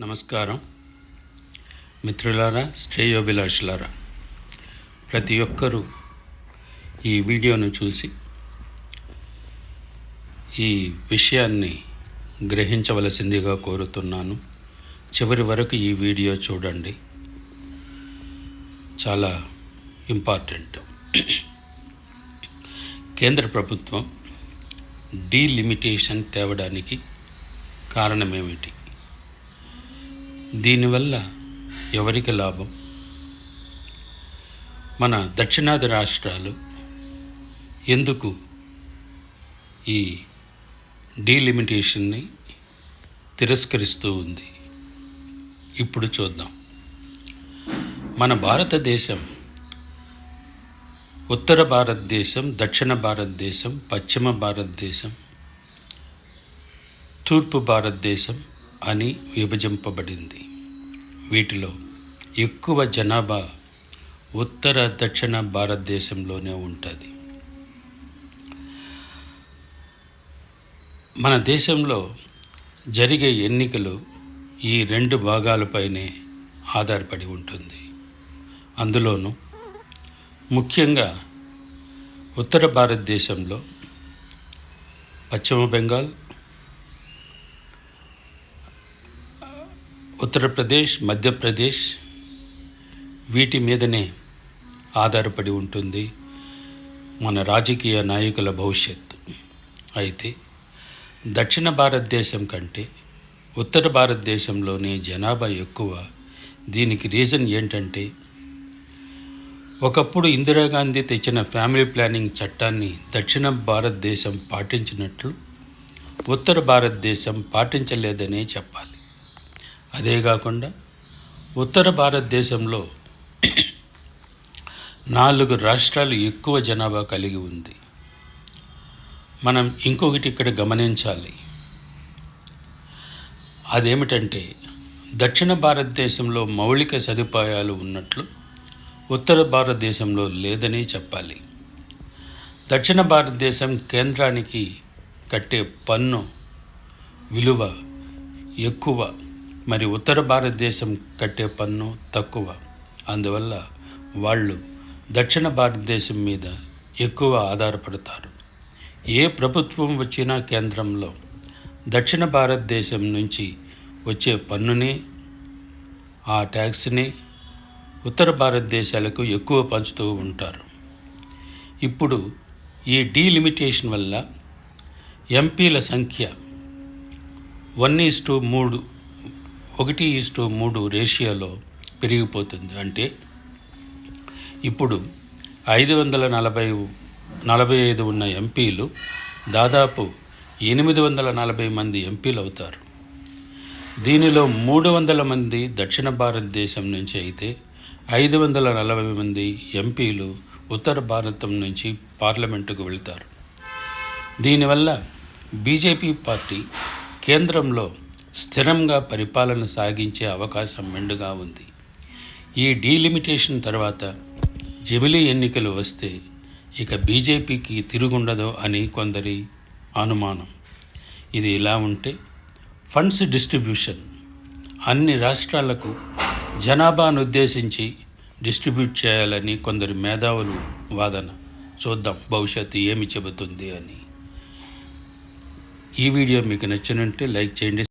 నమస్కారం. మిత్రులారా శ్రేయోభిలాషులారా ప్రతి ఒక్కరూ ఈ వీడియోను చూసి ఈ విషయాన్ని గ్రహించవలసిందిగా కోరుతున్నాను. చివరి వరకు ఈ వీడియో చూడండి. చాలా ఇంపార్టెంట్. కేంద్ర ప్రభుత్వం డీలిమిటేషన్ తేవడానికి కారణమేమిటి? దీనివల్ల ఎవరికి లాభం? మన దక్షిణాది రాష్ట్రాలు ఎందుకు ఈ డీలిమిటేషన్ని తిరస్కరిస్తూ ఉంది? ఇప్పుడు చూద్దాం. మన భారతదేశం ఉత్తర భారతదేశం దక్షిణ భారతదేశం పశ్చిమ భారతదేశం తూర్పు భారతదేశం అని విభజింపబడింది. వీటిలో ఎక్కువ జనాభా ఉత్తర దక్షిణ భారతదేశంలోనే ఉంటుంది. మన దేశంలో జరిగే ఎన్నికలు ఈ రెండు భాగాలపైనే ఆధారపడి ఉంటుంది. అందులోనూ ముఖ్యంగా ఉత్తర భారతదేశంలో పశ్చిమ బెంగాల్ ఉత్తరప్రదేశ్ మధ్యప్రదేశ్ వీటి మీదనే ఆధారపడి ఉంటుంది మన రాజకీయ నాయకుల భవిష్యత్తు. అయితే దక్షిణ భారతదేశం కంటే ఉత్తర భారతదేశంలోనే జనాభా ఎక్కువ. దీనికి రీజన్ ఏంటంటే ఒకప్పుడు ఇందిరాగాంధీ తెచ్చిన ఫ్యామిలీ ప్లానింగ్ చట్టాన్ని దక్షిణ భారతదేశం పాటించినట్లు ఉత్తర భారతదేశం పాటించలేదనే చెప్పాలి. అదే కాకుండా ఉత్తర భారతదేశంలో నాలుగు రాష్ట్రాలు ఎక్కువ జనాభా కలిగి ఉంది. మనం ఇంకొకటి ఇక్కడ గమనించాలి. అదేమిటంటే దక్షిణ భారతదేశంలో మౌలిక సదుపాయాలు ఉన్నట్లు ఉత్తర భారతదేశంలో లేదని చెప్పాలి. దక్షిణ భారతదేశం కేంద్రానికి కట్టే పన్ను విలువ ఎక్కువ మరి ఉత్తర భారతదేశం కట్టే పన్ను తక్కువ. అందువల్ల వాళ్ళు దక్షిణ భారతదేశం మీద ఎక్కువ ఆధారపడతారు. ఏ ప్రభుత్వం వచ్చినా కేంద్రంలో దక్షిణ భారతదేశం నుంచి వచ్చే పన్నుని ఆ ట్యాక్స్ని ఉత్తర భారతదేశాలకు ఎక్కువ పంచుతూ ఉంటారు. ఇప్పుడు ఈ డీలిమిటేషన్ వల్ల ఎంపీల సంఖ్య వన్ ఈస్ టు మూడు ఒకటి ఈస్టు మూడు రేషియోలో పెరిగిపోతుంది. అంటే ఇప్పుడు ఐదు వందల నలభై నలభై ఐదు ఉన్న ఎంపీలు దాదాపు ఎనిమిది వందల నలభై మంది ఎంపీలు అవుతారు దీనిలో మూడు వందల మంది దక్షిణ భారతదేశం నుంచి అయితే ఐదు వందల నలభై మంది ఎంపీలు ఉత్తర భారతం నుంచి పార్లమెంటుకు వెళ్తారు. దీనివల్ల బీజేపీ పార్టీ కేంద్రంలో స్థిరంగా పరిపాలన సాగించే అవకాశం మెండుగా ఉంది. ఈ డీలిమిటేషన్ తర్వాత జమిలీ ఎన్నికలు వస్తే ఇక బీజేపీకి తిరుగుండదు అని కొందరి అనుమానం. ఇది ఇలా ఉంటే ఫండ్స్ డిస్ట్రిబ్యూషన్ అన్ని రాష్ట్రాలకు జనాభాను ఉద్దేశించి డిస్ట్రిబ్యూట్ చేయాలని కొందరి మేధావులు వాదన. చూద్దాం భవిష్యత్తు ఏమి చెబుతుంది అని. ఈ వీడియో మీకు నచ్చినట్టే లైక్ చేయండి